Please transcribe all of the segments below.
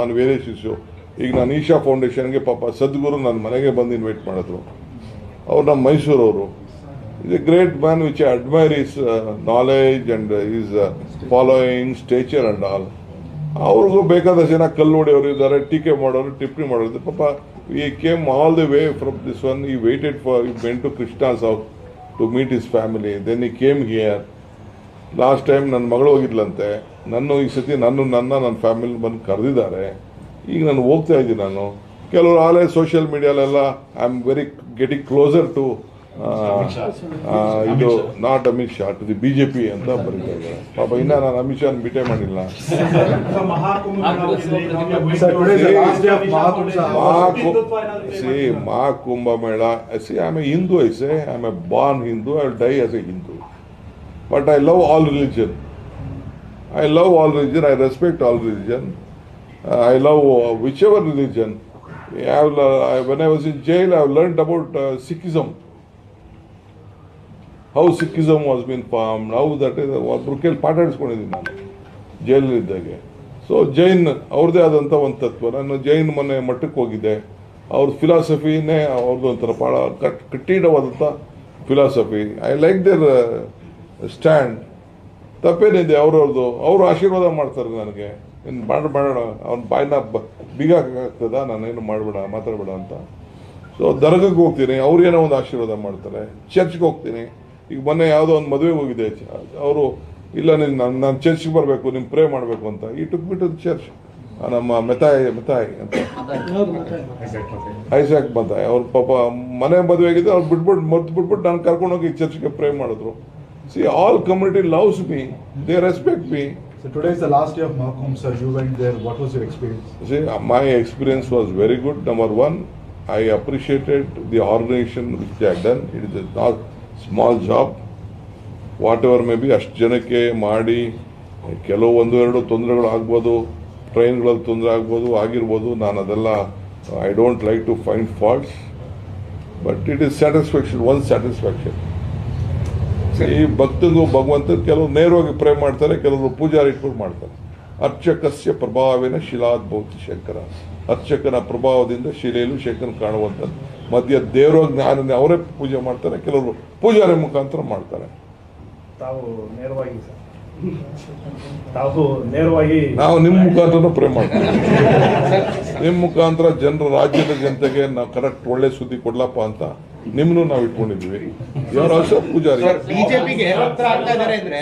On various ಈಗ ನಾನು ಈಶಾ ಫೌಂಡೇಶನ್ಗೆ ಪಾಪ ಸದ್ಗುರು ನನ್ನ ಮನೆಗೆ ಬಂದು ಇನ್ವೈಟ್ ಮಾಡಿದ್ರು. ಅವ್ರು ನಮ್ಮ ಮೈಸೂರವರು. Is a great man which I admire is knowledge and is following stature and all ಅವ್ರಿಗೂ ಬೇಕಾದಷ್ಟು ಜನ ಕಲ್ಲು ಹೊಡೆಯವರು ಇದ್ದಾರೆ ಟೀಕೆ ಮಾಡೋರು ಟಿಪ್ಪಣಿ ಮಾಡೋರು ಪಾಪ he came all the way from this one he waited for he went to Krishna's house to meet his family then he came here last time ನನ್ನ ಮಗಳು ಹೋಗಿದ್ಲಂತೆ ನನ್ನ ಈ ಸತಿ ನನ್ನ ನನ್ನ ನನ್ನ ಫ್ಯಾಮಿಲಿ ಬಂದು ಕರೆದಿದ್ದಾರೆ. ಈಗ ನಾನು ಹೋಗ್ತಾ ಇದ್ದೀನಿ ನಾನು. ಕೆಲವರು ಆಲೇ social ಮೀಡಿಯಾಲೆಲ್ಲ I am very getting closer to ಇದು not Amit Shah to the B J P ಅಂತ ಬರೀತಾ ಇದ್ದಾರೆ. ಪಾಪ ಇನ್ನ ನಾನು ಅಮಿತ್ ಶಾ ಭೇಟೆ ಮಾಡಿಲ್ಲ. ಸಿ is ಮೇಳ. See day a Hindu. Mahakumbh, see, Mahakumbh Mela, Hindu I'm die as a say, But I love all religion. I love all religion, I respect all religion. Uh, I love uh, whichever religion. I have, uh, I- when I was in jail, I learned about uh, Sikhism. How Sikhism was being formed, how that is, ಒಬ್ರು ಕೇಳಿ ಪಾಠ ಆಡಿಸ್ಕೊಂಡಿದ್ದೀನಿ ನಾನು ಜೈಲಲ್ಲಿದ್ದಾಗೆ so Jain ಅವ್ರದ್ದೇ ಆದಂಥ ಒಂದು ತತ್ವ ನಾನು Jain hogide ಮಠಕ್ಕೆ philosophy, ಅವ್ರ ಫಿಲಾಸಫಿನೇ ಅವ್ರದ್ದು ಒಂಥರ ಭಾಳ ಕಟ್ ಕಠಿಣವಾದಂಥ philosophy I like their stand ತಪ್ಪೇನಿದೆ ಅವ್ರವ್ರದ್ದು. ಅವರು ಆಶೀರ್ವಾದ ಮಾಡ್ತಾರೆ ನನಗೆ. ಇನ್ನು ಬೇಡ ಬೇಡ ಅವ್ನ ಬಾಯಿನ ಬೀಗ ಹಾಕೋಕ್ಕಾಗ್ತದ ನಾನೇನು ಮಾಡಬೇಡ, ಮಾತಾಡಬೇಡ ಅಂತ. ಸೊ ದರ್ಗಕ್ಕೆ ಹೋಗ್ತೀನಿ. ಅವ್ರೇನೋ ಒಂದು ಆಶೀರ್ವಾದ ಮಾಡ್ತಾರೆ. ಚರ್ಚ್ಗೆ ಹೋಗ್ತೀನಿ. ಈಗ ಮೊನ್ನೆ ಯಾವುದೋ ಒಂದು ಮದುವೆಗೆ ಹೋಗಿದೆ. ಅವರು, ಇಲ್ಲ, ನೀನು ನಾನು ನಾನು ಚರ್ಚ್ಗೆ ಬರಬೇಕು ನಿಮ್ಮ ಪ್ರೇ ಮಾಡಬೇಕು ಅಂತ. ಈ ಟುಕ್ ಬಿಟ್ಟು ಚರ್ಚ್ ನಮ್ಮ ಮೆತಾಯಿ ಮೆತಾಯಿ ಅಂತ. ಐಸಾಕ್ ಮತಾಯಿ ಅವ್ರ ಪಾಪ ಮನೆ ಮದುವೆ ಆಗಿದೆ ಅವ್ರು ಬಿಟ್ಬಿಟ್ಟು ಮರ್ತು ಬಿಟ್ಬಿಟ್ಟು ನಾನು ಕರ್ಕೊಂಡೋಗಿ ಚರ್ಚ್ಗೆ ಪ್ರೇ ಮಾಡಿದ್ರು. See all community loves me. They respect me. So today is the last day of Mahakumbh, sir. You went there. What was your experience? See, my experience was very good. Number one, I appreciated the organization which they had done. It is a not small job. What may be ಅಷ್ಟು ಜನಕ್ಕೆ ಮಾಡಿ ಕೆಲವು ಒಂದು ಎರಡು ತೊಂದರೆಗಳು ಆಗ್ಬೋದು ಟ್ರೈನ್ಗಳಲ್ಲಿ ತೊಂದರೆ ಆಗ್ಬೋದು ಆಗಿರ್ಬೋದು ನಾನು ಅದೆಲ್ಲ I don't like to find faults but it is satisfaction one satisfaction ಈ ಭಕ್ತಂಗೂ ಭಗವಂತ ಕೆಲವರು ನೇರವಾಗಿ ಪ್ರೇ ಮಾಡ್ತಾರೆ ಕೆಲವರು ಪೂಜಾರಿ ಇಟ್ಕೊಂಡು ಮಾಡ್ತಾರೆ. ಅರ್ಚಕಸ್ಯ ಪ್ರಭಾವಿನ ಶಿಲಾದ್ಭೌತಿ ಶಂಕರ. ಅರ್ಚಕನ ಪ್ರಭಾವದಿಂದ ಶಿಲೆಯಲ್ಲೂ ಶಂಕರ ಕಾಣುವಂಥದ್ದು. ಮಧ್ಯ ದೇವರ ಜ್ಞಾನ ಅವರೇ ಪೂಜೆ ಮಾಡ್ತಾರೆ ಕೆಲವರು ಪೂಜಾರಿ ಮುಖಾಂತರ ಮಾಡ್ತಾರೆ. ತಾವು ನೇರವಾಗಿ ತಾವು ನೇರವಾಗಿ ನಾವು ನಿಮ್ಮ ಮುಖಾಂತರ ಪ್ರೇ ಮಾಡ್ತೀವಿ. ನಿಮ್ಮ ಮುಖಾಂತರ ಜನರ ರಾಜ್ಯದ ಜನತೆಗೆ ನಾವು ಕರೆಕ್ಟ್ ಒಳ್ಳೆ ಸುದ್ದಿ ಕೊಡ್ಲಪ್ಪ ಅಂತ ನಿಮ್ನು ನಾವು ಇಟ್ಕೊಂಡಿದ್ವಿ ಯಾರು ಅಶೋಕ್ ಪೂಜಾರಿ? ಬಿಜೆಪಿಗೆ ಹತ್ರ ಆಗ್ತಾ ಇದಾರೆ ಅಂದ್ರೆ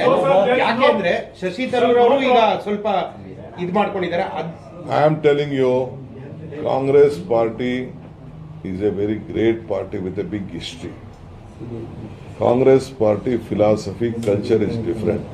ಯಾಕೆ ಅಂದ್ರೆ ಶಶಿ ತರೂರ್ ಅವರು ಈಗ ಸ್ವಲ್ಪ ಇದ್ ಮಾಡ್ಕೊಂಡಿದ್ದಾರೆ. I am telling you Congress party is a very great party with a big history Congress party philosophy culture is different